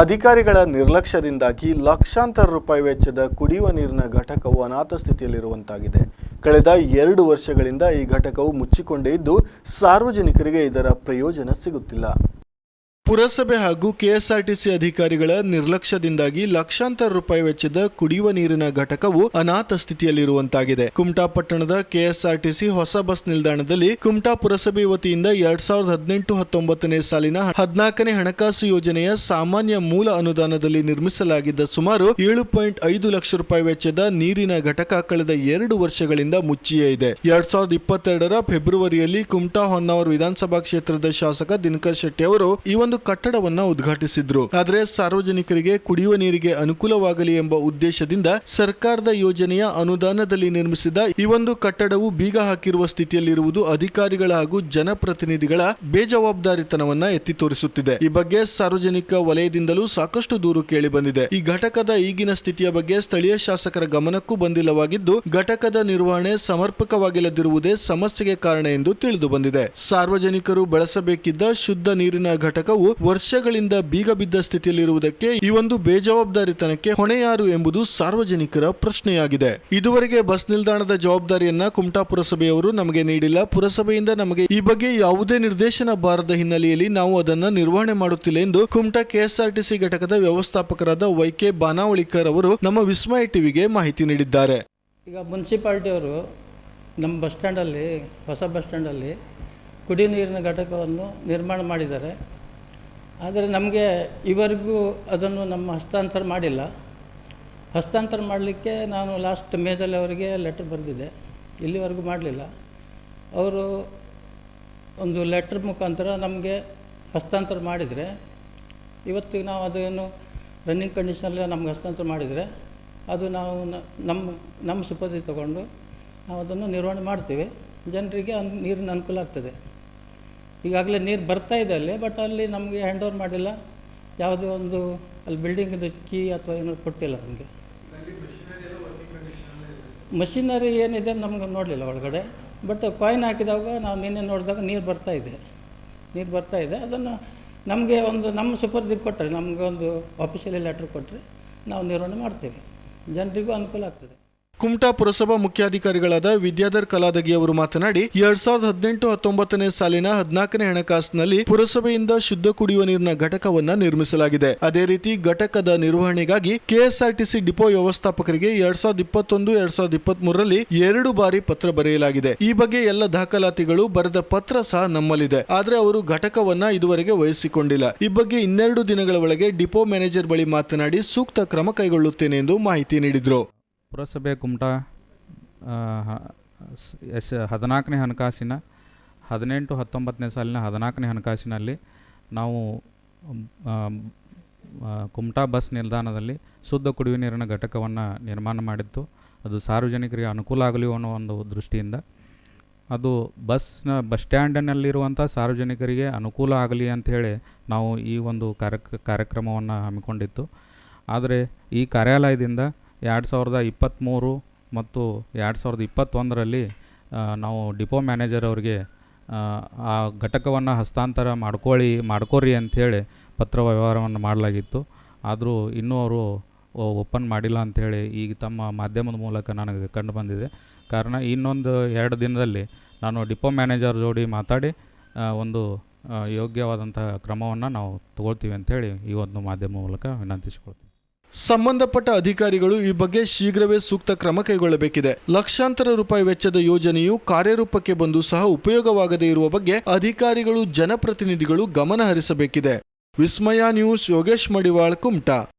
ಅಧಿಕಾರಿಗಳ ನಿರ್ಲಕ್ಷ್ಯದಿಂದಾಗಿ ಲಕ್ಷಾಂತರ ರೂಪಾಯಿ ವೆಚ್ಚದ ಕುಡಿಯುವ ನೀರಿನ ಘಟಕವು ಅನಾಥ ಸ್ಥಿತಿಯಲ್ಲಿರುವಂತಾಗಿದೆ. ಕಳೆದ ಎರಡು ವರ್ಷಗಳಿಂದ ಈ ಘಟಕವು ಮುಚ್ಚಿಕೊಂಡೇ ಇದ್ದು ಸಾರ್ವಜನಿಕರಿಗೆ ಇದರ ಪ್ರಯೋಜನ ಸಿಗುತ್ತಿಲ್ಲ. ಪುರಸಭೆ ಹಾಗೂ ಕೆಎಸ್ಆರ್ಟಿಸಿ ಅಧಿಕಾರಿಗಳ ನಿರ್ಲಕ್ಷ್ಯದಿಂದಾಗಿ ಲಕ್ಷಾಂತರ ರೂಪಾಯಿ ವೆಚ್ಚದ ಕುಡಿಯುವ ನೀರಿನ ಘಟಕವು ಅನಾಥ ಸ್ಥಿತಿಯಲ್ಲಿರುವಂತಾಗಿದೆ. ಕುಮಟಾ ಪಟ್ಟಣದ ಕೆಎಸ್ಆರ್ಟಿಸಿ ಹೊಸ ಬಸ್ ನಿಲ್ದಾಣದಲ್ಲಿ ಕುಮಟಾ ಪುರಸಭೆ ವತಿಯಿಂದ ಎರಡ್ ಸಾವಿರದ ಹದಿನೆಂಟು ಹತ್ತೊಂಬತ್ತನೇ ಸಾಲಿನ ಹದಿನಾಲ್ಕನೇ ಹಣಕಾಸು ಯೋಜನೆಯ ಸಾಮಾನ್ಯ ಮೂಲ ಅನುದಾನದಲ್ಲಿ ನಿರ್ಮಿಸಲಾಗಿದ್ದ ಸುಮಾರು ಏಳು ಪಾಯಿಂಟ್ ಐದು ಲಕ್ಷ ರೂಪಾಯಿ ವೆಚ್ಚದ ನೀರಿನ ಘಟಕ ಕಳೆದ ಎರಡು ವರ್ಷಗಳಿಂದ ಮುಚ್ಚಿಯೇ ಇದೆ. ಎರಡ್ ಸಾವಿರದ ಇಪ್ಪತ್ತೆರಡರ ಫೆಬ್ರವರಿಯಲ್ಲಿ ಕುಮಟಾ ಹೊನ್ನಾವರ ವಿಧಾನಸಭಾ ಕ್ಷೇತ್ರದ ಶಾಸಕ ದಿನಕರ್ ಶೆಟ್ಟಿ ಅವರು ಈ ಕಟ್ಟಡವನ್ನ ಉದ್ಘಾಟಿಸಿದ್ರು. ಆದರೆ ಸಾರ್ವಜನಿಕರಿಗೆ ಕುಡಿಯುವ ನೀರಿಗೆ ಅನುಕೂಲವಾಗಲಿ ಎಂಬ ಉದ್ದೇಶದಿಂದ ಸರ್ಕಾರದ ಯೋಜನೆಯ ಅನುದಾನದಲ್ಲಿ ನಿರ್ಮಿಸಿದ ಈ ಒಂದು ಕಟ್ಟಡವು ಬೀಗ ಹಾಕಿರುವ ಸ್ಥಿತಿಯಲ್ಲಿರುವುದು ಅಧಿಕಾರಿಗಳ ಹಾಗೂ ಜನಪ್ರತಿನಿಧಿಗಳ ಬೇಜವಾಬ್ದಾರಿತನವನ್ನ ಎತ್ತಿ ತೋರಿಸುತ್ತಿದೆ. ಈ ಬಗ್ಗೆ ಸಾರ್ವಜನಿಕ ವಲಯದಿಂದಲೂ ಸಾಕಷ್ಟು ದೂರು ಕೇಳಿ ಬಂದಿದೆ. ಈ ಘಟಕದ ಈಗಿನ ಸ್ಥಿತಿಯ ಬಗ್ಗೆ ಸ್ಥಳೀಯ ಶಾಸಕರ ಗಮನಕ್ಕೂ ಬಂದಿಲ್ಲವಾಗಿದ್ದು, ಘಟಕದ ನಿರ್ವಹಣೆ ಸಮರ್ಪಕವಾಗಿಲ್ಲದಿರುವುದೇ ಸಮಸ್ಯೆಗೆ ಕಾರಣ ಎಂದು ತಿಳಿದು ಬಂದಿದೆ. ಸಾರ್ವಜನಿಕರು ಬಳಸಬೇಕಿದ್ದ ಶುದ್ಧ ನೀರಿನ ಘಟಕವು ವರ್ಷಗಳಿಂದ ಬೀಗ ಬಿದ್ದ ಸ್ಥಿತಿಯಲ್ಲಿರುವುದಕ್ಕೆ ಈ ಒಂದು ಬೇಜವಾಬ್ದಾರಿತನಕ್ಕೆ ಹೊಣೆ ಯಾರು ಎಂಬುದು ಸಾರ್ವಜನಿಕರ ಪ್ರಶ್ನೆಯಾಗಿದೆ. ಇದುವರೆಗೆ ಬಸ್ ನಿಲ್ದಾಣದ ಜವಾಬ್ದಾರಿಯನ್ನ ಕುಮಟಾ ಪುರಸಭೆಯವರು ನಮಗೆ ನೀಡಿಲ್ಲ. ಪುರಸಭೆಯಿಂದ ನಮಗೆ ಈ ಬಗ್ಗೆ ಯಾವುದೇ ನಿರ್ದೇಶನ ಬಾರದ ಹಿನ್ನೆಲೆಯಲ್ಲಿ ನಾವು ಅದನ್ನು ನಿರ್ವಹಣೆ ಮಾಡುತ್ತಿಲ್ಲ ಎಂದು ಕುಮಟಾ ಕೆಎಸ್ಆರ್ಟಿಸಿ ಘಟಕದ ವ್ಯವಸ್ಥಾಪಕರಾದ ವೈಕೆ ಬಾನಾವಳಿಕರ್ ಅವರು ನಮ್ಮ ವಿಸ್ಮಯ ಟಿವಿಗೆ ಮಾಹಿತಿ ನೀಡಿದ್ದಾರೆ. ಈಗ ಮುನ್ಸಿಪಾಲ್ಟಿಯವರು ನಮ್ಮ ಬಸ್ ಸ್ಟ್ಯಾಂಡಲ್ಲಿ, ಹೊಸ ಬಸ್ ಸ್ಟ್ಯಾಂಡಲ್ಲಿ ಕುಡಿ ನೀರಿನ ಘಟಕವನ್ನು ನಿರ್ಮಾಣ ಮಾಡಿದ್ದಾರೆ. ಆದರೆ ನಮಗೆ ಇವರೆಗೂ ಅದನ್ನು ನಮ್ಮ ಹಸ್ತಾಂತರ ಮಾಡಿಲ್ಲ. ಹಸ್ತಾಂತರ ಮಾಡಲಿಕ್ಕೆ ನಾನು ಲಾಸ್ಟ್ ಮೇದಲ್ಲಿ ಅವರಿಗೆ ಲೆಟ್ರ್ ಬರೆದಿದ್ದೆ. ಇಲ್ಲಿವರೆಗೂ ಮಾಡಲಿಲ್ಲ. ಅವರು ಒಂದು ಲೆಟ್ರ್ ಮುಖಾಂತರ ನಮಗೆ ಹಸ್ತಾಂತರ ಮಾಡಿದರೆ, ಇವತ್ತಿಗೆ ನಾವು ಅದೇನು ರನ್ನಿಂಗ್ ಕಂಡೀಷನಲ್ಲಿ ನಮ್ಗೆ ಹಸ್ತಾಂತರ ಮಾಡಿದರೆ, ಅದು ನಾವು ನಮ್ಮ ನಮ್ಮ ಸುಪದಿ ತಗೊಂಡು ನಾವು ಅದನ್ನು ನಿರ್ವಹಣೆ ಮಾಡ್ತೀವಿ. ಜನರಿಗೆ ನೀರಿನ ಅನುಕೂಲ ಆಗ್ತದೆ. ಈಗಾಗಲೇ ನೀರು ಬರ್ತಾ ಇದೆ ಅಲ್ಲಿ ಬಟ್ ಅಲ್ಲಿ ನಮಗೆ ಹ್ಯಾಂಡ್ ಓವರ್ ಮಾಡಿಲ್ಲ. ಯಾವುದೇ ಒಂದು, ಅಲ್ಲಿ ಬಿಲ್ಡಿಂಗಿಂದು ಕೀ ಅಥವಾ ಏನೋ ಕೊಟ್ಟಿಲ್ಲ ನಮಗೆ. ಮಷಿನರಿ ಏನಿದೆ ನಮ್ಗೆ ನೋಡಲಿಲ್ಲ ಒಳಗಡೆ ಬಟ್ ಕಾಯಿನ್ ಹಾಕಿದಾಗ ನಾವು ನಿನ್ನೆ ನೋಡಿದಾಗ ನೀರು ಬರ್ತಾ ಇದೆ. ನೀರು ಬರ್ತಾ ಇದೆ. ಅದನ್ನು ನಮಗೆ ಒಂದು, ನಮ್ಮ ಸುಪರ್ದಿಗೆ ಕೊಟ್ಟರೆ ನಮಗೆ ಒಂದು ಆಫೀಷಿಯಲಿ ಲೆಟ್ರ್ ಕೊಟ್ಟರೆ ನಾವು ನಿರ್ವಹಣೆ ಮಾಡ್ತೇವೆ. ಜನರಿಗೂ ಅನುಕೂಲ ಆಗ್ತದೆ. ಕುಮಟಾ ಪುರಸಭಾ ಮುಖ್ಯಾಧಿಕಾರಿಗಳಾದ ವಿದ್ಯಾಧರ್ ಕಲಾದಗಿ ಅವರು ಮಾತನಾಡಿ, ಎರಡ್ ಸಾವಿರದ ಹದಿನೆಂಟು ಹತ್ತೊಂಬತ್ತನೇ ಸಾಲಿನ ಹದಿನಾಲ್ಕನೇ ಹಣಕಾಸಿನಲ್ಲಿ ಪುರಸಭೆಯಿಂದ ಶುದ್ಧ ಕುಡಿಯುವ ನೀರಿನ ಘಟಕವನ್ನ ನಿರ್ಮಿಸಲಾಗಿದೆ. ಅದೇ ರೀತಿ ಘಟಕದ ನಿರ್ವಹಣೆಗಾಗಿ ಕೆಎಸ್ಆರ್ಟಿಸಿ ಡಿಪೋ ವ್ಯವಸ್ಥಾಪಕರಿಗೆ ಎರಡ್ ಸಾವಿರದ ಇಪ್ಪತ್ತೊಂದು, ಎರಡ್ ಸಾವಿರದ ಇಪ್ಪತ್ತ್ ಮೂರರಲ್ಲಿ ಎರಡು ಬಾರಿ ಪತ್ರ ಬರೆಯಲಾಗಿದೆ. ಈ ಬಗ್ಗೆ ಎಲ್ಲ ದಾಖಲಾತಿಗಳು ಬರೆದ ಪತ್ರ ಸಹ ನಮ್ಮಲ್ಲಿದೆ. ಆದರೆ ಅವರು ಘಟಕವನ್ನ ಇದುವರೆಗೆ ವಹಿಸಿಕೊಂಡಿಲ್ಲ. ಈ ಬಗ್ಗೆ ಇನ್ನೆರಡು ದಿನಗಳ ಒಳಗೆ ಡಿಪೋ ಮ್ಯಾನೇಜರ್ ಬಳಿ ಮಾತನಾಡಿ ಸೂಕ್ತ ಕ್ರಮ ಕೈಗೊಳ್ಳುತ್ತೇನೆ ಎಂದು ಮಾಹಿತಿ ನೀಡಿದ್ರು. ಪುರಸಭೆ ಕುಮಟಾ ಎಸ್, ಹದಿನಾಲ್ಕನೇ ಹಣಕಾಸಿನ, ಹದಿನೆಂಟು ಹತ್ತೊಂಬತ್ತನೇ ಸಾಲಿನ ಹದಿನಾಲ್ಕನೇ ಹಣಕಾಸಿನಲ್ಲಿ ನಾವು ಕುಮಟಾ ಬಸ್ ನಿಲ್ದಾಣದಲ್ಲಿ ಶುದ್ಧ ಕುಡಿಯುವ ನೀರಿನ ಘಟಕವನ್ನು ನಿರ್ಮಾಣ ಮಾಡಿತ್ತು. ಅದು ಸಾರ್ವಜನಿಕರಿಗೆ ಅನುಕೂಲ ಆಗಲಿ ಅನ್ನೋ ಒಂದು ದೃಷ್ಟಿಯಿಂದ. ಅದು ಬಸ್ನ ಬಸ್ ಸ್ಟ್ಯಾಂಡಿನಲ್ಲಿರುವಂಥ ಸಾರ್ವಜನಿಕರಿಗೆ ಅನುಕೂಲ ಆಗಲಿ ಅಂಥೇಳಿ ನಾವು ಈ ಒಂದು ಕಾರ್ಯ ಕಾರ್ಯಕ್ರಮವನ್ನು ಹಮ್ಮಿಕೊಂಡಿತ್ತು. ಆದರೆ ಈ ಕಾರ್ಯಾಲಯದಿಂದ ಎರಡು ಸಾವಿರದ ಇಪ್ಪತ್ತ್ಮೂರು ಮತ್ತು ಎರಡು ಸಾವಿರದ ಇಪ್ಪತ್ತೊಂದರಲ್ಲಿ ನಾವು ಡಿಪೋ ಮ್ಯಾನೇಜರ್ ಅವರಿಗೆ ಆ, ಘಟಕವನ್ನು ಹಸ್ತಾಂತರ ಮಾಡ್ಕೊಳ್ಳಿ ಮಾಡ್ಕೋರಿ ಅಂಥೇಳಿ ಪತ್ರ ವ್ಯವಹಾರವನ್ನು ಮಾಡಲಾಗಿತ್ತು. ಆದರೂ ಇನ್ನೂ ಅವರು ಓಪನ್ ಮಾಡಿಲ್ಲ ಅಂಥೇಳಿ ಈಗ ತಮ್ಮ ಮಾಧ್ಯಮದ ಮೂಲಕ ನನಗೆ ಕಂಡು ಬಂದಿದೆ. ಕಾರಣ ಇನ್ನೊಂದು ಎರಡು ದಿನದಲ್ಲಿ ನಾನು ಡಿಪೋ ಮ್ಯಾನೇಜರ್ ಜೋಡಿ ಮಾತಾಡಿ ಒಂದು ಯೋಗ್ಯವಾದಂಥ ಕ್ರಮವನ್ನು ನಾವು ತಗೊಳ್ತೀವಿ ಅಂಥೇಳಿ ಈ ಒಂದು ಮಾಧ್ಯಮ ಮೂಲಕ ವಿನಂತಿಸಿಕೊಳ್ತೀವಿ ಸಂಬಂಧಪಟ್ಟ ಅಧಿಕಾರಿಗಳು ಈ ಬಗ್ಗೆ ಶೀಘ್ರವೇ ಸೂಕ್ತ ಕ್ರಮ ಕೈಗೊಳ್ಳಬೇಕಿದೆ. ಲಕ್ಷಾಂತರ ರೂಪಾಯಿ ವೆಚ್ಚದ ಯೋಜನೆಯು ಕಾರ್ಯರೂಪಕ್ಕೆ ಬಂದು ಸಹ ಉಪಯೋಗವಾಗದೇ ಇರುವ ಬಗ್ಗೆ ಅಧಿಕಾರಿಗಳು, ಜನಪ್ರತಿನಿಧಿಗಳು ಗಮನ ಹರಿಸಬೇಕಿದೆ. ವಿಸ್ಮಯ ನ್ಯೂಸ್, ಯೋಗೇಶ್ ಮಡಿವಾಳ್, ಕುಮಟಾ.